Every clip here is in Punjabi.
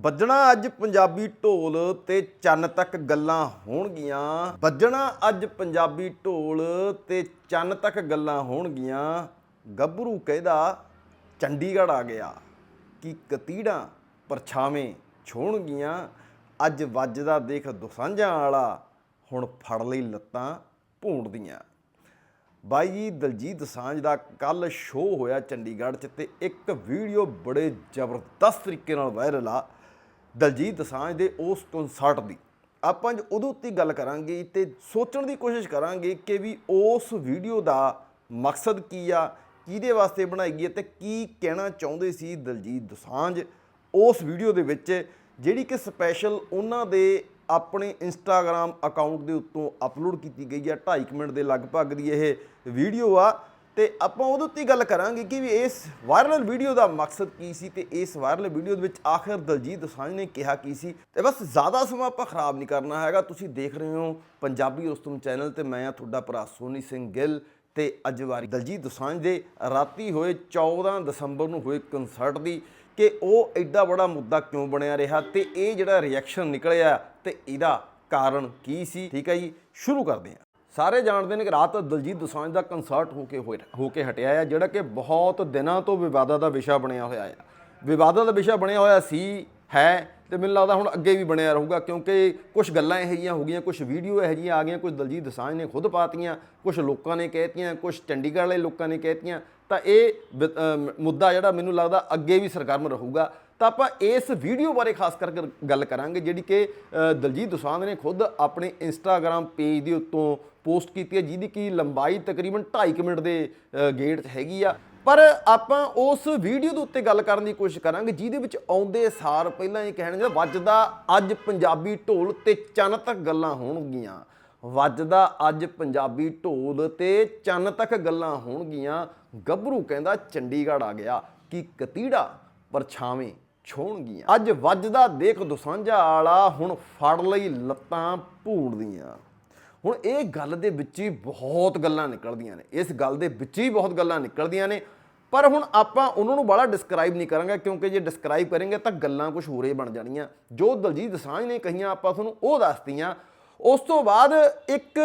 ਵੱਜਣਾ ਅੱਜ ਪੰਜਾਬੀ ਢੋਲ ਤੇ ਚੰਨ ਤੱਕ ਗੱਲਾਂ ਹੋਣਗੀਆਂ। ਵੱਜਣਾ ਅੱਜ ਪੰਜਾਬੀ ਢੋਲ ਤੇ ਚੰਨ ਤੱਕ ਗੱਲਾਂ ਹੋਣਗੀਆਂ। ਗੱਭਰੂ ਕਹਿੰਦਾ, ਚੰਡੀਗੜ੍ਹ ਆ ਗਿਆ। ਕਿ ਕਤੀੜਾਂ ਪਰਛਾਵੇਂ ਛੋਣਗੀਆਂ। ਅੱਜ ਵੱਜਦਾ ਦੇਖ ਦੁਸਾਂਝਾਂ ਵਾਲਾ, ਹੁਣ ਫੜ ਲਈ ਲੱਤਾਂ ਭੂੰਡਦੀਆਂ ਬਾਈ ਜੀ, ਦਲਜੀਤ ਦੋਸਾਂਝ ਦਾ ਕੱਲ ਸ਼ੋਅ ਹੋਇਆ ਚੰਡੀਗੜ੍ਹ 'ਚ ਤੇ ਇੱਕ ਵੀਡੀਓ ਬੜੇ ਜ਼ਬਰਦਸਤ ਤਰੀਕੇ ਨਾਲ ਵਾਇਰਲ ਆ। ਦਲਜੀਤ ਦਸਾਂਝ ਦੇ ਉਸ ਕਨਸਰਟ ਦੀ। ਆਪਾਂ ਅੱਜ ਉਹਦੇ ਉੱਤੇ ਗੱਲ ਕਰਾਂਗੇ ਤੇ ਸੋਚਣ ਦੀ ਕੋਸ਼ਿਸ਼ ਕਰਾਂਗੇ ਕਿ ਵੀ ਉਸ ਵੀਡੀਓ ਦਾ ਮਕਸਦ ਕੀ ਆ, ਕਿਹਦੇ ਵਾਸਤੇ ਬਣਾਈ ਗਈ ਹੈ ਤੇ ਕੀ ਕਹਿਣਾ ਚਾਹੁੰਦੇ ਸੀ ਦਲਜੀਤ ਦਸਾਂਝ ਉਸ ਵੀਡੀਓ ਦੇ ਵਿੱਚ, ਜਿਹੜੀ ਕਿ ਸਪੈਸ਼ਲ ਉਹਨਾਂ ਦੇ ਆਪਣੇ ਇੰਸਟਾਗ੍ਰam ਅਕਾਊਂਟ ਦੇ ਉੱਤੋਂ ਅਪਲੋਡ ਕੀਤੀ ਗਈ ਹੈ 2.5 ਮਿੰਟ ਦੇ ਲਗਭਗ ਦੀ ਇਹ ਵੀਡੀਓ ਆ। ਤੇ ਆਪਾਂ ਉਹਦੇ ਉੱਤੇ ਗੱਲ ਕਰਾਂਗੇ ਕਿ ਵੀ ਇਸ ਵਾਇਰਲ ਵੀਡੀਓ ਦਾ ਮਕਸਦ ਕੀ ਸੀ ਤੇ ਇਸ ਵਾਇਰਲ ਵੀਡੀਓ ਦੇ ਵਿੱਚ ਆਖਿਰ ਦਲਜੀਤ ਦੋਸਾਂਝ ਨੇ ਕਿਹਾ ਕੀ ਸੀ ਤੇ ਬਸ ਜ਼ਿਆਦਾ ਸਮਾਂ ਆਪਾਂ ਖਰਾਬ ਨਹੀਂ ਕਰਨਾ ਹੈਗਾ। ਤੁਸੀਂ ਦੇਖ ਰਹੇ ਹੋ ਪੰਜਾਬੀ ਰੁਸਤਮ ਚੈਨਲ ਤੇ ਮੈਂ ਆ ਤੁਹਾਡਾ ਭਰਾ ਸੋਨੀ ਸਿੰਘ ਗਿੱਲ ਤੇ ਅੱਜ ਵਾਰੀ ਦਲਜੀਤ ਦੋਸਾਂਝ ਦੇ ਰਾਤੀ ਹੋਏ 14 ਦਸੰਬਰ ਨੂੰ ਹੋਏ ਕਨਸਰਟ ਦੀ ਕਿ ਉਹ ਐਡਾ ਬੜਾ ਮੁੱਦਾ ਕਿਉਂ ਬਣਿਆ ਰਿਹਾ ਤੇ ਇਹ ਜਿਹੜਾ ਰਿਐਕਸ਼ਨ ਨਿਕਲਿਆ ਤੇ ਇਹਦਾ ਕਾਰਨ ਕੀ ਸੀ? ਠੀਕ ਹੈ ਜੀ, ਸ਼ੁਰੂ ਕਰਦੇ ਹਾਂ। ਸਾਰੇ ਜਾਣਦੇ ਨੇ ਕਿ ਰਾਤ ਦਲਜੀਤ ਦੋਸਾਂਝ ਦਾ ਕਨਸਰਟ ਹੋ ਕੇ ਹੋ ਕੇ ਹਟਿਆ ਆ, ਜਿਹੜਾ ਕਿ ਬਹੁਤ ਦਿਨਾਂ ਤੋਂ ਵਿਵਾਦਾਂ ਦਾ ਵਿਸ਼ਾ ਬਣਿਆ ਹੋਇਆ ਆ। ਵਿਵਾਦਾਂ ਦਾ ਵਿਸ਼ਾ ਬਣਿਆ ਹੋਇਆ ਸੀ, ਹੈ, ਤੇ ਮੈਨੂੰ ਲੱਗਦਾ ਹੁਣ ਅੱਗੇ ਵੀ ਬਣਿਆ ਰਹੂਗਾ, ਕਿਉਂਕਿ ਕੁਝ ਗੱਲਾਂ ਇਹੋ ਜਿਹੀਆਂ ਹੋ ਗਈਆਂ ਕੁਝ ਵੀਡੀਓ ਇਹੋ ਜਿਹੀਆਂ ਆ ਗਈਆਂ ਕੁਝ ਦਲਜੀਤ ਦਸਾਂਝ ਨੇ ਖੁਦ ਪਾਤੀਆਂ ਕੁਝ ਲੋਕਾਂ ਨੇ ਕਹਿਤੀਆਂ ਕੁਝ ਚੰਡੀਗੜ੍ਹ ਵਾਲੇ ਲੋਕਾਂ ਨੇ ਕਹਿਤੀਆਂ, ਤਾਂ ਇਹ ਵਿ- ਮੁੱਦਾ ਜਿਹੜਾ ਮੈਨੂੰ ਲੱਗਦਾ ਅੱਗੇ ਵੀ ਸਰਗਰਮ ਰਹੂਗਾ। ਤਾਂ ਆਪਾਂ ਇਸ ਵੀਡੀਓ ਬਾਰੇ ਖਾਸ ਕਰਕੇ ਗੱਲ ਕਰਾਂਗੇ, ਜਿਹੜੀ ਕਿ ਦਲਜੀਤ ਦਸਾਂਝ ਨੇ ਖੁਦ ਆਪਣੇ ਇੰਸਟਾਗ੍ਰam ਪੇਜ ਦੇ ਉੱਤੋਂ ਪੋਸਟ ਕੀਤੀ ਹੈ, ਜਿਹਦੀ ਕੀ ਲੰਬਾਈ ਤਕਰੀਬਨ 2.5 ਮਿੰਟ ਦੇ ਗੇਟ 'ਚ ਹੈਗੀ ਆ। ਪਰ ਆਪਾਂ ਉਸ ਵੀਡੀਓ ਦੇ ਉੱਤੇ ਗੱਲ ਕਰਨ ਦੀ ਕੋਸ਼ਿਸ਼ ਕਰਾਂਗੇ, ਜਿਹਦੇ ਵਿੱਚ ਆਉਂਦੇ ਸਾਰ ਪਹਿਲਾਂ ਇਹ ਕਹਿਣਗੇ, ਵੱਜਦਾ ਅੱਜ ਪੰਜਾਬੀ ਢੋਲ ਤੇ ਚੰਨ ਤੱਕ ਗੱਲਾਂ ਹੋਣਗੀਆਂ। ਵੱਜਦਾ ਅੱਜ ਪੰਜਾਬੀ ਢੋਲ ਤੇ ਚੰਨ ਤੱਕ ਗੱਲਾਂ ਹੋਣਗੀਆਂ। ਗੱਭਰੂ ਕਹਿੰਦਾ ਚੰਡੀਗੜ੍ਹ ਆ ਗਿਆ ਕਿ ਕਤੀੜਾ ਪਰਛਾਵੇਂ ਛੋਣਗੀਆਂ। ਅੱਜ ਵੱਜਦਾ ਦੇਖ ਦੁਸਾਂਝਾ ਆਲਾ, ਹੁਣ ਫੜ ਲਈ ਲੱਤਾਂ ਭੂੜਦੀਆਂ ਹੁਣ ਇਹ ਗੱਲ ਦੇ ਵਿੱਚ ਹੀ ਬਹੁਤ ਗੱਲਾਂ ਨਿਕਲਦੀਆਂ ਨੇ। ਇਸ ਗੱਲ ਦੇ ਵਿੱਚ ਹੀ ਬਹੁਤ ਗੱਲਾਂ ਨਿਕਲਦੀਆਂ ਨੇ। ਪਰ ਹੁਣ ਆਪਾਂ ਉਹਨਾਂ ਨੂੰ ਬੜਾ ਡਿਸਕ੍ਰਾਈਬ ਨਹੀਂ ਕਰਾਂਗੇ, ਕਿਉਂਕਿ ਜੇ ਡਿਸਕ੍ਰਾਈਬ ਕਰਾਂਗੇ ਤਾਂ ਗੱਲਾਂ ਕੁਝ ਹੋਰੇ ਬਣ ਜਾਣੀਆਂ। ਜੋ ਦਲਜੀਤ ਦਸਾਂਝ ਨੇ ਕਹੀਆਂ, ਆਪਾਂ ਤੁਹਾਨੂੰ ਉਹ ਦੱਸਤੀਆਂ। ਉਸ ਤੋਂ ਬਾਅਦ ਇੱਕ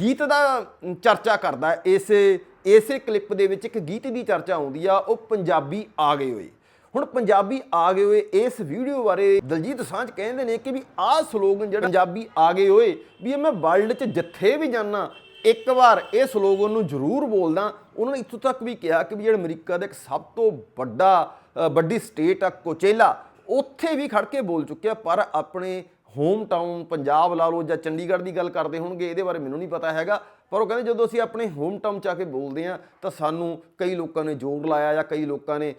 ਗੀਤ ਦਾ ਚਰਚਾ ਕਰਦਾ। ਇਸੇ ਇਸੇ ਕਲਿੱਪ ਦੇ ਵਿੱਚ ਇੱਕ ਗੀਤ ਦੀ ਚਰਚਾ ਆਉਂਦੀ ਆ, ਉਹ ਪੰਜਾਬੀ ਆ ਗਏ ਹੋਏ। ਹੁਣ ਪੰਜਾਬੀ ਆ ਗਏ ਹੋਏ ਇਸ ਵੀਡੀਓ ਬਾਰੇ ਦਲਜੀਤ ਸਾਂਝ ਕਹਿੰਦੇ ਨੇ ਕਿ ਵੀ ਆਹ ਸਲੋਗਨ ਜਿਹੜਾ ਪੰਜਾਬੀ ਆ ਗਏ ਹੋਏ, ਵੀ ਇਹ ਮੈਂ ਵਰਲਡ 'ਚ ਜਿੱਥੇ ਵੀ ਜਾਣਾ ਇੱਕ ਵਾਰ ਇਹ ਸਲੋਗਨ ਨੂੰ ਜ਼ਰੂਰ ਬੋਲਦਾ। ਉਹਨਾਂ ਨੇ ਇੱਥੋਂ ਤੱਕ ਵੀ ਕਿਹਾ ਕਿ ਵੀ ਜਿਹੜਾ ਅਮਰੀਕਾ ਦਾ ਇੱਕ ਸਭ ਤੋਂ ਵੱਡਾ ਵੱਡੀ ਸਟੇਟ ਆ ਕੋਚੇਲਾ, ਉੱਥੇ ਵੀ ਖੜ ਕੇ ਬੋਲ ਚੁੱਕਿਆ, ਪਰ ਆਪਣੇ ਹੋਮ ਟਾਊਨ ਪੰਜਾਬ ਲਾ ਲਓ ਜਾਂ ਚੰਡੀਗੜ੍ਹ ਦੀ ਗੱਲ ਕਰਦੇ ਹੋਣਗੇ, ਇਹਦੇ ਬਾਰੇ ਮੈਨੂੰ ਨਹੀਂ ਪਤਾ ਹੈਗਾ। ਪਰ ਉਹ ਕਹਿੰਦੇ ਜਦੋਂ ਅਸੀਂ ਆਪਣੇ ਹੋਮ ਟਾਊਨ ਚ ਆ ਕੇ ਬੋਲਦੇ ਆ ਤਾਂ ਸਾਨੂੰ ਕਈ ਲੋਕਾਂ ਨੇ ਜ਼ੋਰ ਲਾਇਆ ਜਾਂ ਕਈ ਲੋਕਾਂ ਨੇ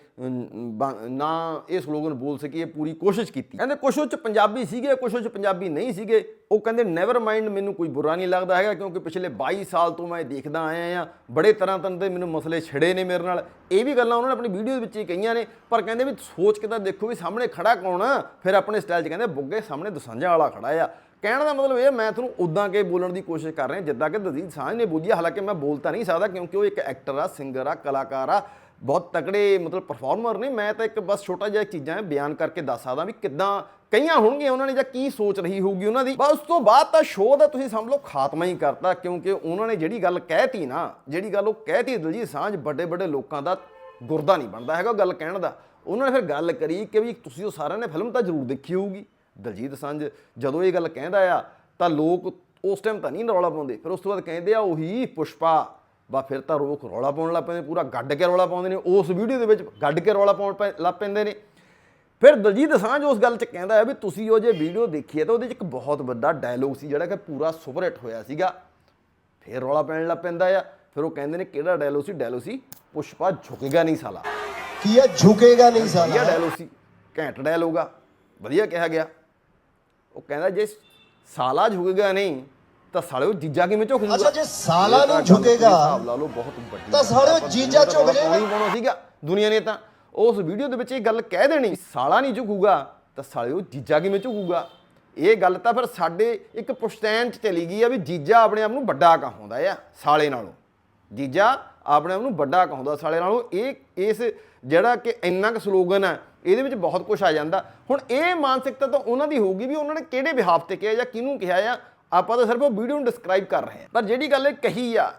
ਨਾ ਇਹ ਸਲੋਗਨ ਬੋਲ ਸਕੀਏ, ਪੂਰੀ ਕੋਸ਼ਿਸ਼ ਕੀਤੀ। ਕਹਿੰਦੇ ਕੁਛ ਉਹ ਚ ਪੰਜਾਬੀ ਸੀਗੇ, ਕੁਛ ਉਹ ਚ ਪੰਜਾਬੀ ਨਹੀਂ ਸੀਗੇ। ਉਹ ਕਹਿੰਦੇ ਨੈਵਰ ਮਾਈਂਡ ਮੈਨੂੰ ਕੋਈ ਬੁਰਾ ਨਹੀਂ ਲੱਗਦਾ ਹੈਗਾ, ਕਿਉਂਕਿ ਪਿਛਲੇ 22 ਸਾਲ ਤੋਂ ਮੈਂ ਇਹ ਦੇਖਦਾ ਆਇਆ ਆ ਬੜੇ ਤਰ੍ਹਾਂ ਤਰ੍ਹਾਂ ਦੇ ਮੈਨੂੰ ਮਸਲੇ ਛਿੜੇ ਨੇ ਮੇਰੇ ਨਾਲ। ਇਹ ਵੀ ਗੱਲਾਂ ਉਹਨਾਂ ਨੇ ਆਪਣੀ ਵੀਡੀਓ ਦੇ ਵਿੱਚ ਹੀ ਕਹੀਆਂ ਨੇ, ਪਰ ਕਹਿੰਦੇ ਵੀ ਸੋਚ ਕੇ ਤਾਂ ਦੇਖੋ ਵੀ ਸਾਹਮਣੇ ਖੜਾ ਕੌਣ ਆ? ਫਿਰ ਆਪਣੇ ਸਟਾਈਲ 'ਚ ਕਹਿੰਦੇ, ਬੁੱਗੇ ਸਾਹਮਣੇ ਦਸਾਂਝਾ ਵਾਲਾ ਖੜਾ ਆ। ਕਹਿਣ ਦਾ ਮਤਲਬ ਇਹ ਮੈਂ ਤੁਹਾਨੂੰ ਉਦਾਂ ਕੇ ਬੋਲਣ ਦੀ ਕੋਸ਼ਿਸ਼ ਕਰ ਰਿਹਾ, ਜਿੱਦਾਂ ਕਿ ਦਲਜੀਤ ਸਾਂਝ ਨੇ ਬੋਲੀ ਹਾਲਾਂਕਿ ਮੈਂ ਬੋਲ ਤਾਂ ਨਹੀਂ ਸਕਦਾ ਕਿਉਂਕਿ ਉਹ ਇੱਕ ਐਕਟਰ ਆ ਸਿੰਗਰ ਆ, ਕਲਾਕਾਰ ਆ, ਬਹੁਤ ਤਕੜੇ ਮਤਲਬ ਪਰਫਾਰਮਰ ਨੇ। ਮੈਂ ਤਾਂ ਇੱਕ ਬਸ ਛੋਟਾ ਜਿਹਾ ਚੀਜ਼ਾਂ ਬਿਆਨ ਕਰਕੇ ਦੱਸ ਸਕਦਾ ਵੀ ਕਿੱਦਾਂ ਕਈਆਂ ਹੋਣਗੀਆਂ ਉਹਨਾਂ ਨੇ ਜਾਂ ਕੀ ਸੋਚ ਰਹੀ ਹੋਊਗੀ ਉਹਨਾਂ ਦੀ। ਬਸ ਉਸ ਤੋਂ ਬਾਅਦ ਤਾਂ ਸ਼ੋਅ ਦਾ ਤੁਸੀਂ ਸਮਝ ਲਓ ਖਾਤਮਾ ਹੀ ਕਰਤਾ, ਕਿਉਂਕਿ ਉਹਨਾਂ ਨੇ ਜਿਹੜੀ ਗੱਲ ਕਹਿਤੀ ਨਾ, ਜਿਹੜੀ ਗੱਲ ਉਹ ਕਹਿਤੀ ਦਲਜੀਤ ਸਾਂਝ ਵੱਡੇ ਵੱਡੇ ਲੋਕਾਂ ਦਾ ਗੁਰਦਾ ਨਹੀਂ ਬਣਦਾ ਹੈਗਾ ਉਹ ਗੱਲ ਕਹਿਣ ਦਾ। ਉਹਨਾਂ ਨੇ ਫਿਰ ਗੱਲ ਕਰੀ ਕਿ ਵੀ ਤੁਸੀਂ ਉਹ ਸਾਰਿਆਂ ਨੇ ਫਿਲਮ ਤਾਂ ਜ਼ਰੂਰ ਦੇਖੀ ਹੋਊਗੀ। ਦਲਜੀਤ ਸਾਂਝ ਜਦੋਂ ਇਹ ਗੱਲ ਕਹਿੰਦਾ ਆ ਤਾਂ ਲੋਕ ਉਸ ਟਾਈਮ ਤਾਂ ਨਹੀਂ ਰੌਲਾ ਪਾਉਂਦੇ। ਫਿਰ ਉਸ ਤੋਂ ਬਾਅਦ ਕਹਿੰਦੇ ਆ ਉਹੀ ਪੁਸ਼ਪਾ। ਬਾ ਫਿਰ ਤਾਂ ਲੋਕ ਰੌਲਾ ਪਾਉਣ ਲੱਗ ਪੈਂਦੇ ਪੂਰਾ ਗੱਡ ਕੇ ਰੌਲਾ ਪਾਉਂਦੇ ਨੇ। ਉਸ ਵੀਡੀਓ ਦੇ ਵਿੱਚ ਗੱਡ ਕੇ ਰੌਲਾ ਪਾਉਣ ਲੱਗ ਪੈਂਦੇ ਨੇ। ਫਿਰ ਦਲਜੀਤ ਦੋਸਾਂਝ ਉਸ ਗੱਲ 'ਚ ਕਹਿੰਦਾ ਹੈ ਵੀ ਤੁਸੀਂ ਉਹ ਜੇ ਵੀਡੀਓ ਦੇਖੀ ਹੈ ਤਾਂ ਉਹਦੇ 'ਚ ਇੱਕ ਬਹੁਤ ਵੱਡਾ ਡਾਇਲੋਗ ਸੀ ਜਿਹੜਾ ਕਿ ਪੂਰਾ ਸੁਪਰ ਹਿੱਟ ਹੋਇਆ ਸੀਗਾ। ਫਿਰ ਰੌਲਾ ਪੈਣ ਲੱਗ ਪੈਂਦਾ ਆ। ਫਿਰ ਉਹ ਕਹਿੰਦੇ ਨੇ ਕਿਹੜਾ ਡਾਇਲੋਗ ਸੀ? ਡਾਇਲੋਗ ਸੀ ਪੁਸ਼ਪਾ ਝੁਕੇਗਾ ਨਹੀਂ ਸਾਲਾ। ਕੀ ਇਹ ਝੁਕੇਗਾ ਨਹੀਂ ਸਾਲਾ। ਡਾਇਲੋਗ ਸੀ ਘੈਂਟ ਡਾਇਲੋਗ ਆ ਵਧੀਆ ਕਿਹਾ ਗਿਆ। ਉਹ ਕਹਿੰਦਾ ਜੇ ਸਾਲਾ ਝੁਕੇਗਾ ਨਹੀਂ ਤਾਂ ਸਾਲਿਓ ਜੀਜਾ ਕਿਵੇਂ ਝੁਕ ਜੂਗਾ ਅੱਛਾ, ਜੇ ਸਾਲਾ ਨਹੀਂ ਝੁਕੇਗਾ, ਹਿਸਾਬ ਲਾ ਲਓ ਬਹੁਤ ਵੱਡੀ ਤਾਂ ਸਾਲਿਓ ਜੀਜਾ ਝੁਕ ਜਾਏਗਾ। ਪਾਉਣਾ ਹੀ ਪਾਉਣਾ ਸੀਗਾ ਦੁਨੀਆ ਨੇ ਤਾਂ। ਉਸ ਵੀਡੀਓ ਦੇ ਵਿੱਚ ਇਹ ਗੱਲ ਕਹਿ ਦੇਣੀ ਸਾਲਾ ਨਹੀਂ ਝੁਕੂਗਾ ਤਾਂ ਸਾਲਿਓ ਜੀਜਾ ਕਿਵੇਂ ਝੁਕੂਗਾ? ਇਹ ਗੱਲ ਤਾਂ ਫਿਰ ਸਾਡੇ ਇੱਕ ਪੁਸ਼ਤੈਨ ਚ ਚਲੀ ਗਈ ਆ ਵੀ ਜੀਜਾ ਆਪਣੇ ਆਪ ਨੂੰ ਵੱਡਾ ਕਹਾਉਂਦਾ ਆ ਸਾਲੇ ਨਾਲੋਂ। ਜੀਜਾ ਆਪਣੇ ਆਪ ਨੂੰ ਵੱਡਾ ਕਹਾਉਂਦਾ ਸਾਲੇ ਨਾਲੋਂ। ਇਹ ਇਸ ਜਿਹੜਾ ਕਿ ਇੰਨਾ ਕੁ ਸਲੋਗਨ ਹੈ ਇਹਦੇ ਵਿੱਚ ਬਹੁਤ ਕੁਝ ਆ ਜਾਂਦਾ। ਹੁਣ ਇਹ ਮਾਨਸਿਕਤਾ ਤਾਂ ਉਹਨਾਂ ਦੀ ਹੋਊਗੀ ਵੀ ਉਹਨਾਂ ਨੇ ਕਿਹੜੇ ਵਿਹਾਵ ਤੇ ਕਿਹਾ ਜਾਂ ਕਿਹਨੂੰ ਕਿਹਾ ਆ ਆਪਾਂ ਤਾਂ ਸਿਰਫ ਉਹ ਵੀਡੀਓ ਨੂੰ ਡਿਸਕ੍ਰਾਈਬ ਕਰ ਰਹੇ ਹਾਂ। ਪਰ ਜਿਹੜੀ ਗੱਲ ਇਹ ਕਹੀ ਆ,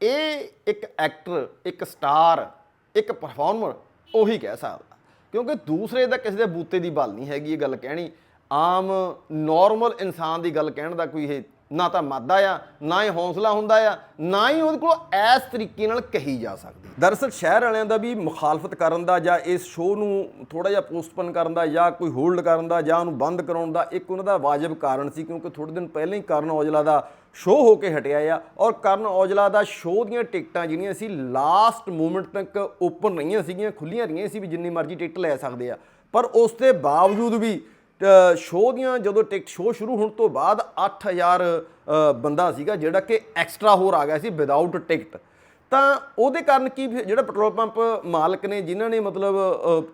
ਇਹ ਇੱਕ ਐਕਟਰ ਇੱਕ ਸਟਾਰ ਇੱਕ ਪਰਫਾਰਮਰ ਉਹੀ ਕਹਿ ਸਕਦਾ। ਕਿਉਂਕਿ ਦੂਸਰੇ ਦਾ ਕਿਸੇ ਦੇ ਬੂਤੇ ਦੀ ਬਲ ਨਹੀਂ ਹੈਗੀ ਇਹ ਗੱਲ ਕਹਿਣੀ। ਆਮ ਨਾਰਮਲ ਇਨਸਾਨ ਦੀ ਗੱਲ ਕਹਿਣ ਦਾ ਕੋਈ ਇਹ ਨਾ ਤਾਂ ਮਾਦਾ ਆ, ਨਾ ਹੀ ਹੌਸਲਾ ਹੁੰਦਾ ਆ, ਨਾ ਹੀ ਉਹਦੇ ਕੋਲ ਇਸ ਤਰੀਕੇ ਨਾਲ ਕਹੀ ਜਾ ਸਕਦੀ। ਦਰਅਸਲ ਸ਼ਹਿਰ ਵਾਲਿਆਂ ਦਾ ਵੀ ਮੁਖਾਲਫਤ ਕਰਨ ਦਾ ਜਾਂ ਇਸ ਸ਼ੋਅ ਨੂੰ ਥੋੜਾ ਜਿਹਾ ਪੋਸਟਪਨ ਕਰਨ ਦਾ ਜਾਂ ਕੋਈ ਹੋਲਡ ਕਰਨ ਦਾ ਜਾਂ ਉਹਨੂੰ ਬੰਦ ਕਰਾਉਣ ਦਾ ਇੱਕ ਉਹਨਾਂ ਦਾ ਵਾਜਬ ਕਾਰਨ ਸੀ ਕਿਉਂਕਿ ਥੋੜੇ ਦਿਨ ਪਹਿਲਾਂ ਹੀ ਕਰਨ ਔਜਲਾ ਦਾ ਸ਼ੋਅ ਹੋ ਕੇ ਹਟਿਆ ਆ ਔਰ ਕਰਨ ਔਜਲਾ ਦਾ ਸ਼ੋਅ ਦੀਆਂ ਟਿਕਟਾਂ ਜਿਹੜੀਆਂ ਸੀ ਲਾਸਟ ਮੂਮੈਂਟ ਤੱਕ ਓਪਨ ਰਹੀਆਂ ਸੀਗੀਆਂ ਖੁੱਲੀਆਂ ਰਹੀਆਂ ਸੀ ਵੀ ਜਿੰਨੀ ਮਰਜ਼ੀ ਟਿਕਟ ਲੈ ਸਕਦੇ ਆ। ਪਰ ਉਸ ਦੇ ਬਾਵਜੂਦ ਵੀ ਸ਼ੋਅ ਦੀਆਂ ਜਦੋਂ ਟਿਕਟ ਸ਼ੋਅ ਸ਼ੁਰੂ ਹੋਣ ਤੋਂ ਬਾਅਦ 8000 ਅ, ਬੰਦਾ ਸੀਗਾ ਜਿਹੜਾ ਕਿ ਐਕਸਟਰਾ ਹੋਰ ਆ ਗਿਆ ਸੀ ਵਿਦਆਊਟ ਟਿਕਟ ਤਾਂ ਉਹਦੇ ਕਾਰਨ ਕੀ ਜਿਹੜਾ ਪੈਟਰੋਲ ਪੰਪ ਮਾਲਕ ਨੇ ਜਿਨ੍ਹਾਂ ਨੇ ਮਤਲਬ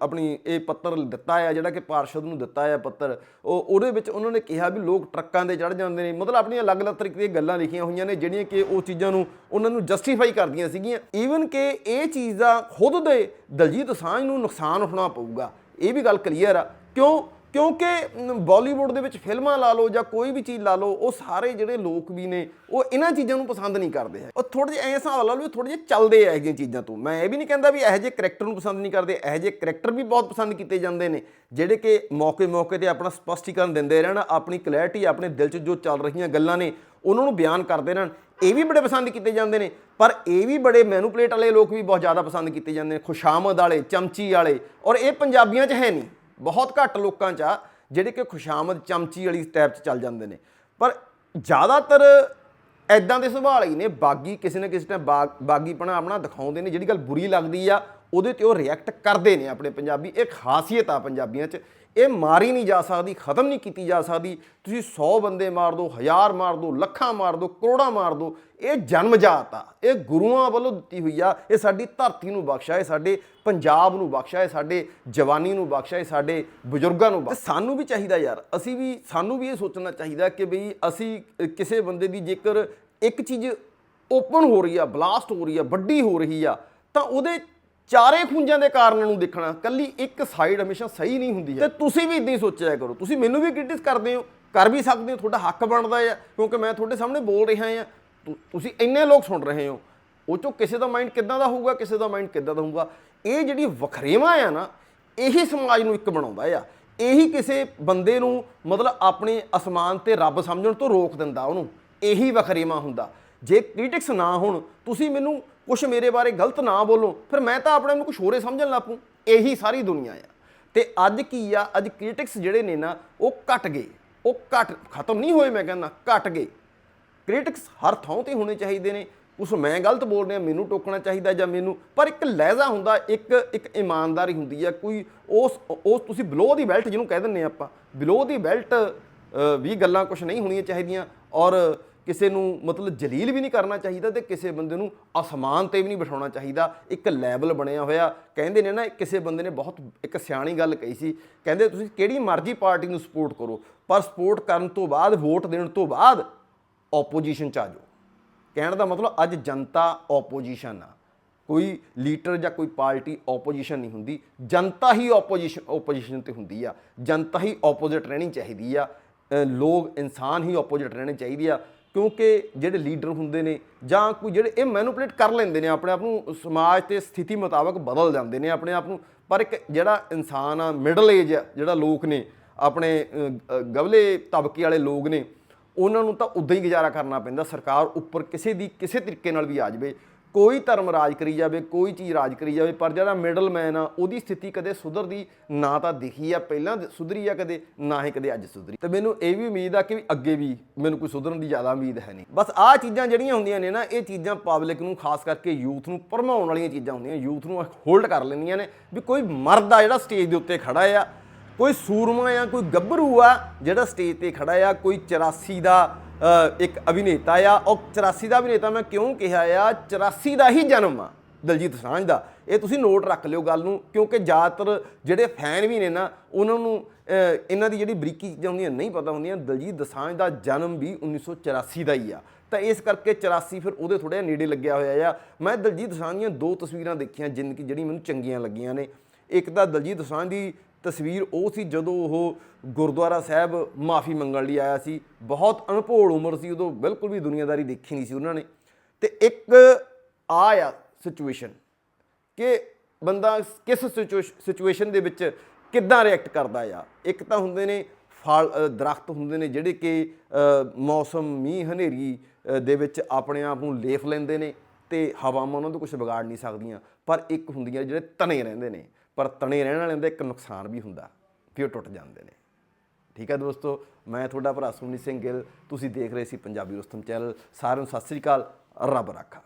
ਆਪਣੀ ਇਹ ਪੱਤਰ ਦਿੱਤਾ ਆ ਜਿਹੜਾ ਕਿ ਪਾਰਸ਼ਦ ਨੂੰ ਦਿੱਤਾ ਆ ਪੱਤਰ ਉਹ ਉਹਦੇ ਵਿੱਚ ਉਹਨਾਂ ਨੇ ਕਿਹਾ ਵੀ ਲੋਕ ਟਰੱਕਾਂ ਤੇ ਚੜ ਜਾਂਦੇ ਨੇ। ਮਤਲਬ ਆਪਣੀਆਂ ਅਲੱਗ-ਅਲੱਗ ਤਰੀਕੇ ਦੀਆਂ ਗੱਲਾਂ ਲਿਖੀਆਂ ਹੋਈਆਂ ਨੇ ਜਿਹੜੀਆਂ ਕਿ ਉਹ ਚੀਜ਼ਾਂ ਨੂੰ ਉਹਨਾਂ ਨੂੰ ਜਸਟੀਫਾਈ ਕਰਦੀਆਂ ਸੀਗੀਆਂ। ਈਵਨ ਕਿ ਇਹ ਚੀਜ਼ ਦਾ ਖੁਦ ਦੇ ਦਲਜੀਤ ਸਾਂਝ ਨੂੰ ਨੁਕਸਾਨ ਹੋਣਾ ਪਊਗਾ। ਇਹ ਵੀ ਗੱਲ ਕਲੀਅਰ ਆ। ਕਿਉਂ? ਕਿਉਂਕਿ ਬਾਲੀਵੁੱਡ ਦੇ ਵਿੱਚ ਫਿਲਮਾਂ ਲਾ ਲਓ ਜਾਂ ਕੋਈ ਵੀ ਚੀਜ਼ ਲਾ ਲਓ, ਉਹ ਸਾਰੇ ਜਿਹੜੇ ਲੋਕ ਵੀ ਨੇ, ਉਹ ਇਹਨਾਂ ਚੀਜ਼ਾਂ ਨੂੰ ਪਸੰਦ ਨਹੀਂ ਕਰਦੇ ਹੈ ਉਹ ਥੋੜੇ ਜਿਹੇ ਐਂ ਹਿਸਾਬ ਲਾ ਲਓ ਵੀ ਥੋੜੇ ਜਿਹੇ ਚੱਲਦੇ ਆ ਇਹ ਜਿਹੀਆਂ ਚੀਜ਼ਾਂ ਤੋਂ। ਮੈਂ ਇਹ ਵੀ ਨਹੀਂ ਕਹਿੰਦਾ ਵੀ ਇਹੋ ਜਿਹੇ ਕਰੈਕਟਰ ਨੂੰ ਪਸੰਦ ਨਹੀਂ ਕਰਦੇ, ਇਹੋ ਜਿਹੇ ਕਰੈਕਟਰ ਵੀ ਬਹੁਤ ਪਸੰਦ ਕੀਤੇ ਜਾਂਦੇ ਨੇ, ਜਿਹੜੇ ਕਿ ਮੌਕੇ-ਮੌਕੇ ਤੇ ਆਪਣਾ ਸਪਸ਼ਟੀਕਰਨ ਦਿੰਦੇ ਰਹਿਣ, ਆਪਣੀ ਕਲੈਰਿਟੀ ਆਪਣੇ ਦਿਲ 'ਚ ਜੋ ਚੱਲ ਰਹੀਆਂ ਗੱਲਾਂ ਨੇ, ਉਹਨਾਂ ਨੂੰ ਬਿਆਨ ਕਰਦੇ ਰਹਿਣ। ਇਹ ਵੀ ਬੜੇ ਪਸੰਦ ਕੀਤੇ ਜਾਂਦੇ ਨੇ, ਪਰ ਇਹ ਵੀ ਬੜੇ ਮੈਨੂਪਲੇਟ ਵਾਲੇ ਲੋਕ ਵੀ ਬਹੁਤ ਜ਼ਿਆਦਾ ਪਸੰਦ ਕੀਤੇ ਜਾਂਦੇ ਨੇ। ਖੁਸ਼ਾਮਦ ਵਾਲੇ, ਚਮਚੀ ਵਾਲੇ, ਔਰ ਇਹ ਪੰਜਾਬੀਆਂ 'ਚ ਹੈ ਨਹੀਂ। ਬਹੁਤ ਘੱਟ ਲੋਕਾਂ 'ਚ ਆ, ਜਿਹੜੇ ਕਿ ਖੁਸ਼ਾਮਦ ਚਮਚੀ ਵਾਲੀ ਟਾਈਪ 'ਚ ਚੱਲ ਜਾਂਦੇ ਨੇ। ਪਰ ਜ਼ਿਆਦਾਤਰ ਐਦਾਂ ਦੇ ਸੁਭਾਅ ਹੀ ਨੇ, ਬਾਗੀ ਕਿਸੇ ਨਾ ਕਿਸੇ ਟਾਈਮ ਬਾਗ- ਬਾਗੀਪਣਾ ਆਪਣਾ ਦਿਖਾਉਂਦੇ ਨੇ, ਜਿਹੜੀ ਗੱਲ ਬੁਰੀ ਲੱਗਦੀ ਆ ਉਹਦੇ ਤੇ ਉਹ ਰਿਐਕਟ ਕਰਦੇ ਨੇ ਆਪਣੇ ਪੰਜਾਬੀ। ਇਹ ਖਾਸੀਅਤ ਆ ਪੰਜਾਬੀਆਂ 'ਚ। ਇਹ ਮਾਰੀ ਨਹੀਂ ਜਾ ਸਕਦੀ, ਖਤਮ ਨਹੀਂ ਕੀਤੀ ਜਾ ਸਕਦੀ। ਤੁਸੀਂ 100 ਬੰਦੇ ਮਾਰ ਦਿਓ ਹਜ਼ਾਰ ਮਾਰ ਦਿਓ ਲੱਖਾਂ ਮਾਰ ਦਿਓ ਕਰੋੜਾਂ ਮਾਰ ਦਿਓ ਇਹ ਜਨਮਜਾਤ ਆ। ਇਹ ਗੁਰੂਆਂ ਵੱਲੋਂ ਦਿੱਤੀ ਹੋਈ ਆ। ਇਹ ਸਾਡੀ ਧਰਤੀ ਨੂੰ ਬਖਸ਼ਾ ਹੈ ਸਾਡੇ ਪੰਜਾਬ ਨੂੰ ਬਖਸ਼ਾ ਹੈ ਸਾਡੇ ਜਵਾਨੀ ਨੂੰ ਬਖਸ਼ਾ ਹੈ ਸਾਡੇ ਬਜ਼ੁਰਗਾਂ ਨੂੰ ਬਖਸ਼ਾ ਸਾਨੂੰ ਵੀ ਚਾਹੀਦਾ ਯਾਰ। ਅਸੀਂ ਵੀ, ਸਾਨੂੰ ਵੀ ਇਹ ਸੋਚਣਾ ਚਾਹੀਦਾ ਕਿ ਬਈ ਅਸੀਂ ਕਿਸੇ ਬੰਦੇ ਦੀ ਜੇਕਰ ਇੱਕ ਚੀਜ਼ ਓਪਨ ਹੋ ਰਹੀ ਆ ਬਲਾਸਟ ਹੋ ਰਹੀ ਆ, ਵੱਡੀ ਹੋ ਰਹੀ ਆ, ਤਾਂ ਉਹਦੇ ਚਾਰੇ ਖੁੰਝਾਂ ਦੇ ਕਾਰਨਾਂ ਨੂੰ ਦੇਖਣਾ, ਕੱਲੀ ਇੱਕ ਸਾਈਡ ਹਮੇਸ਼ਾ ਸਹੀ ਨਹੀਂ ਹੁੰਦੀ ਹੈ। ਤੇ ਤੁਸੀਂ ਵੀ ਇਦਾਂ ਹੀ ਸੋਚਿਆ ਕਰੋ। ਤੁਸੀਂ ਮੈਨੂੰ ਵੀ ਕ੍ਰਿਟਿਸ ਕਰਦੇ ਹੋ, ਕਰ ਵੀ ਸਕਦੇ ਹੋ, ਤੁਹਾਡਾ ਹੱਕ ਬਣਦਾ ਆ ਕਿਉਂਕਿ ਮੈਂ ਤੁਹਾਡੇ ਸਾਹਮਣੇ ਬੋਲ ਰਿਹਾ ਆ ਤੁਸੀਂ ਇੰਨੇ ਲੋਕ ਸੁਣ ਰਹੇ ਹੋ, ਉਹ ਚੋਂ ਕਿਸੇ ਦਾ ਮਾਈਂਡ ਕਿੱਦਾਂ ਦਾ ਹੋਊਗਾ, ਕਿਸੇ ਦਾ ਮਾਈਂਡ ਕਿੱਦਾਂ ਦਾ ਹੋਊਗਾ? ਇਹ ਜਿਹੜੀ ਵਖਰੇਵਾਂ ਆ ਨਾ, ਇਹੀ ਸਮਾਜ ਨੂੰ ਇੱਕ ਬਣਾਉਂਦਾ ਆ। ਇਹੀ ਕਿਸੇ ਬੰਦੇ ਨੂੰ ਮਤਲਬ ਆਪਣੇ ਅਸਮਾਨ ਤੇ ਰੱਬ ਸਮਝਣ ਤੋਂ ਰੋਕ ਦਿੰਦਾ ਉਹਨੂੰ। ਇਹੀ ਵਖਰੇਵਾਂ ਹੁੰਦਾ। ਜੇ ਕ੍ਰਿਟਿਕਸ ਨਾ ਹੋਣ, ਤੁਸੀਂ ਮੈਨੂੰ ਕੁਝ ਮੇਰੇ ਬਾਰੇ ਗਲਤ ਨਾ ਬੋਲੋ, ਫਿਰ ਮੈਂ ਤਾਂ ਆਪਣੇ ਨੂੰ ਕੁਝ ਹੋਰੇ ਸਮਝਣ ਲੱਗ ਪਊਂ। ਇਹੀ ਸਾਰੀ ਦੁਨੀਆ ਆ। ਤੇ ਅੱਜ ਕੀ ਆ? ਅੱਜ ਕ੍ਰਿਟਿਕਸ ਜਿਹੜੇ ਨੇ ਨਾ, ਉਹ ਘਟ ਗਏ। ਉਹ ਘਟ, ਖਤਮ ਨਹੀਂ ਹੋਏ ਮੈਂ ਕਹਿੰਦਾ, ਘਟ ਗਏ। ਕ੍ਰਿਟਿਕਸ ਹਰ ਥਾਂ ਤੇ ਹੋਣੇ ਚਾਹੀਦੇ ਨੇ। ਉਸ ਮੈਂ ਗਲਤ ਬੋਲ ਰਿਹਾ, ਮੈਨੂੰ ਟੋਕਣਾ ਚਾਹੀਦਾ ਜਾਂ ਮੈਨੂੰ, ਪਰ ਇੱਕ ਲਹਿਜ਼ਾ ਹੁੰਦਾ, ਇੱਕ ਇੱਕ ਇਮਾਨਦਾਰੀ ਹੁੰਦੀ ਆ। ਕੋਈ ਉਸ ਉਸ ਤੁਸੀਂ ਬਿਲੋ ਦੀ ਬੈਲਟ ਜਿਹਨੂੰ ਕਹਿ ਦਿੰਨੇ ਆਪਾਂ ਬਿਲੋ ਦੀ ਬੈਲਟ ਵੀ ਗੱਲਾਂ ਕੁਝ ਨਹੀਂ ਹੋਣੀਆਂ ਚਾਹੀਦੀਆਂ। ਔਰ ਕਿਸੇ ਨੂੰ ਮਤਲਬ ਜਲੀਲ ਵੀ ਨਹੀਂ ਕਰਨਾ ਚਾਹੀਦਾ ਤੇ ਕਿਸੇ ਬੰਦੇ ਨੂੰ ਅਸਮਾਨ ਤੇ ਵੀ ਨਹੀਂ ਬਿਠਾਉਣਾ ਚਾਹੀਦਾ। ਇੱਕ ਲੈਵਲ ਬਣਿਆ ਹੋਇਆ। ਕਹਿੰਦੇ ਨੇ ਨਾ, ਕਿਸੇ ਬੰਦੇ ਨੇ ਬਹੁਤ ਇੱਕ ਸਿਆਣੀ ਗੱਲ ਕਹੀ ਸੀ। ਕਹਿੰਦੇ, ਤੁਸੀਂ ਕਿਹੜੀ ਮਰਜ਼ੀ ਪਾਰਟੀ ਨੂੰ ਸਪੋਰਟ ਕਰੋ, ਪਰ ਸਪੋਰਟ ਕਰਨ ਤੋਂ ਬਾਅਦ, ਵੋਟ ਦੇਣ ਤੋਂ ਬਾਅਦ ਆਪੋਜੀਸ਼ਨ ਚ ਆ ਜਾਓ। ਕਹਿਣ ਦਾ ਮਤਲਬ ਅੱਜ ਜਨਤਾ ਆਪੋਜੀਸ਼ਨ ਆ। ਕੋਈ ਲੀਡਰ ਜਾਂ ਕੋਈ ਪਾਰਟੀ ਆਪੋਜੀਸ਼ਨ ਨਹੀਂ ਹੁੰਦੀ। ਜਨਤਾ ਹੀ ਆਪੋਜੀਸ਼ਨ ਆਪੋਜੀਸ਼ਨ ਤੇ ਹੁੰਦੀ ਆ। ਜਨਤਾ ਹੀ ਆਪੋਜ਼ਿਟ ਰਹਿਣੀ ਚਾਹੀਦੀ ਆ। ਲੋਕ ਇਨਸਾਨ ਹੀ ਆਪੋਜ਼ਿਟ ਰਹਿਣੇ ਚਾਹੀਦੇ ਆ। ਕਿਉਂਕਿ ਜਿਹੜੇ ਲੀਡਰ ਹੁੰਦੇ ਨੇ ਜਾਂ ਕੋਈ ਜਿਹੜੇ ਇਹ ਮੈਨੂਪਲੇਟ ਕਰ ਲੈਂਦੇ ਨੇ ਆਪਣੇ ਆਪ ਨੂੰ ਸਮਾਜ ਤੇ ਸਥਿਤੀ ਮੁਤਾਬਕ ਬਦਲ ਜਾਂਦੇ ਨੇ ਆਪਣੇ ਆਪ ਨੂੰ। ਪਰ ਇੱਕ ਜਿਹੜਾ ਇਨਸਾਨ ਆ ਮਿਡਲ ਏਜ ਜਿਹੜਾ ਲੋਕ ਨੇ ਆਪਣੇ ਅ, ਗਵਲੇ ਤਬਕੇ ਵਾਲੇ ਲੋਕ ਨੇ ਉਹਨਾਂ ਨੂੰ ਤਾਂ ਉਦਾਂ ਹੀ ਗੁਜ਼ਾਰਾ ਕਰਨਾ ਪੈਂਦਾ। ਸਰਕਾਰ ਉੱਪਰ ਕਿਸੇ ਦੀ ਕਿਸੇ ਤਰੀਕੇ ਨਾਲ ਵੀ ਆ ਜਾਵੇ। ਕੋਈ ਧਰਮ ਰਾਜ ਕਰੀ ਜਾਵੇ, ਕੋਈ ਚੀਜ਼ ਰਾਜ ਕਰੀ ਜਾਵੇ, ਪਰ ਜਿਹੜਾ ਮਿਡਲ ਮੈਨ ਆ, ਉਹਦੀ ਸਥਿਤੀ ਕਦੇ ਸੁਧਰਦੀ ਨਾ ਤਾਂ ਦਿਖੀ ਆ, ਪਹਿਲਾਂ ਸੁਧਰੀ ਆ ਕਦੇ, ਨਾ ਹੀ ਕਦੇ ਅੱਜ ਸੁਧਰੀ। ਤੇ ਮੈਨੂੰ ਇਹ ਵੀ ਉਮੀਦ ਆ ਕਿ ਵੀ ਅੱਗੇ ਵੀ ਮੈਨੂੰ ਕੋਈ ਸੁਧਰਨ ਦੀ ਜ਼ਿਆਦਾ ਉਮੀਦ ਹੈ ਨਹੀਂ। ਬਸ ਆਹ ਚੀਜ਼ਾਂ ਜਿਹੜੀਆਂ ਹੁੰਦੀਆਂ ਨੇ ਨਾ, ਇਹ ਚੀਜ਼ਾਂ ਪਬਲਿਕ ਨੂੰ, ਖਾਸ ਕਰਕੇ ਯੂਥ ਨੂੰ ਭਰਮਾਉਣ ਵਾਲੀਆਂ ਚੀਜ਼ਾਂ ਹੁੰਦੀਆਂ ਯੂਥ ਨੂੰ ਹੋਲਡ ਕਰ ਲੈਂਦੀਆਂ ਨੇ ਵੀ ਕੋਈ ਮਰਦ ਆ ਜਿਹੜਾ ਸਟੇਜ ਦੇ ਉੱਤੇ ਖੜਾ ਆ, ਕੋਈ ਸੂਰਮਾ ਆ, ਕੋਈ ਗੱਭਰੂ ਆ ਜਿਹੜਾ ਸਟੇਜ ਤੇ ਖੜਾ ਆ, ਕੋਈ 84 ਦਾ ਇੱਕ ਅਭਿਨੇਤਾ ਆ, ਉਹ 84 ਦਾ ਅਭਿਨੇਤਾ ਮੈਂ ਕਿਉਂ ਕਿਹਾ ਆ? 84 ਦਾ ਹੀ ਜਨਮ ਆ ਦਲਜੀਤ ਸਾਂਝ ਦਾ। ਇਹ ਤੁਸੀਂ ਨੋਟ ਰੱਖ ਲਿਓ ਗੱਲ ਨੂੰ, ਕਿਉਂਕਿ ਜ਼ਿਆਦਾਤਰ ਜਿਹੜੇ ਫੈਨ ਵੀ ਨੇ ਨਾ, ਉਹਨਾਂ ਨੂੰ ਇਹਨਾਂ ਦੀ ਜਿਹੜੀ ਬਰੀਕੀ ਚੀਜ਼ਾਂ ਹੁੰਦੀਆਂ ਨਹੀਂ ਪਤਾ ਹੁੰਦੀਆਂ, ਦਲਜੀਤ ਦਸਾਂਝ ਦਾ ਜਨਮ ਵੀ 1984 ਦਾ ਹੀ ਆ। ਤਾਂ ਇਸ ਕਰਕੇ 84 ਫਿਰ ਉਹਦੇ ਥੋੜ੍ਹਾ ਜਿਹਾ ਨੇੜੇ ਲੱਗਿਆ ਹੋਇਆ ਆ। ਮੈਂ ਦਲਜੀਤ ਦਸਾਂਝ ਦੀਆਂ ਦੋ ਤਸਵੀਰਾਂ ਦੇਖੀਆਂ, ਜਿਨ ਕਿ ਜਿਹੜੀ ਮੈਨੂੰ ਚੰਗੀਆਂ ਲੱਗੀਆਂ ਨੇ। ਇੱਕ ਤਾਂ ਦਲਜੀਤ ਦਸਾਂਝ ਦੀ ਤਸਵੀਰ ਉਹ ਸੀ ਜਦੋਂ ਉਹ ਗੁਰਦੁਆਰਾ ਸਾਹਿਬ ਮਾਫੀ ਮੰਗਣ ਲਈ ਆਇਆ ਸੀ। ਬਹੁਤ ਅਣਭੋਲ ਉਮਰ ਸੀ ਉਦੋਂ ਬਿਲਕੁਲ ਵੀ ਦੁਨੀਆਦਾਰੀ ਦੇਖੀ ਨਹੀਂ ਸੀ ਉਹਨਾਂ ਨੇ। ਤੇ ਇੱਕ ਆਇਆ ਸਿਚੁਏਸ਼ਨ ਕਿ ਬੰਦਾ ਕਿਸ ਸਿਚੁਏਸ਼ਨ ਦੇ ਵਿੱਚ ਕਿੱਦਾਂ ਰਿਐਕਟ ਕਰਦਾ ਆ। ਇੱਕ ਤਾਂ ਹੁੰਦੇ ਨੇ ਫਲ ਅ, ਦਰਖਤ ਹੁੰਦੇ ਨੇ ਜਿਹੜੇ ਕਿ ਮੌਸਮ ਮੀਂਹ ਹਨੇਰੀ ਦੇ ਵਿੱਚ ਆਪਣੇ ਆਪ ਨੂੰ ਲੇਫ ਲੈਂਦੇ ਨੇ ਤੇ ਹਵਾਵਾਂ ਉਹਨਾਂ ਤੋਂ ਕੁਝ ਵਿਗਾੜ ਨਹੀਂ ਸਕਦੀਆਂ। ਪਰ ਇੱਕ ਹੁੰਦੀਆਂ ਜਿਹੜੇ ਤਣੇ ਰਹਿੰਦੇ ਨੇ। ਪਰ ਤਣੇ ਰਹਿਣ ਵਾਲਿਆਂ ਦਾ ਇੱਕ ਨੁਕਸਾਨ ਵੀ ਹੁੰਦਾ ਫਿਰ ਉਹ ਟੁੱਟ ਜਾਂਦੇ ਨੇ। ਠੀਕ ਹੈ ਦੋਸਤੋ, ਮੈਂ ਤੁਹਾਡਾ ਭਰਾ ਸੁਮਨੀ ਸਿੰਘ ਗਿੱਲ, ਤੁਸੀਂ ਦੇਖ ਰਹੇ ਸੀ ਪੰਜਾਬੀ ਰੁਸਤਮ ਚੈਨਲ। ਸਾਰਿਆਂ ਨੂੰ ਸਤਿ ਸ੍ਰੀ ਅਕਾਲ, ਰੱਬ ਰਾਖਾ।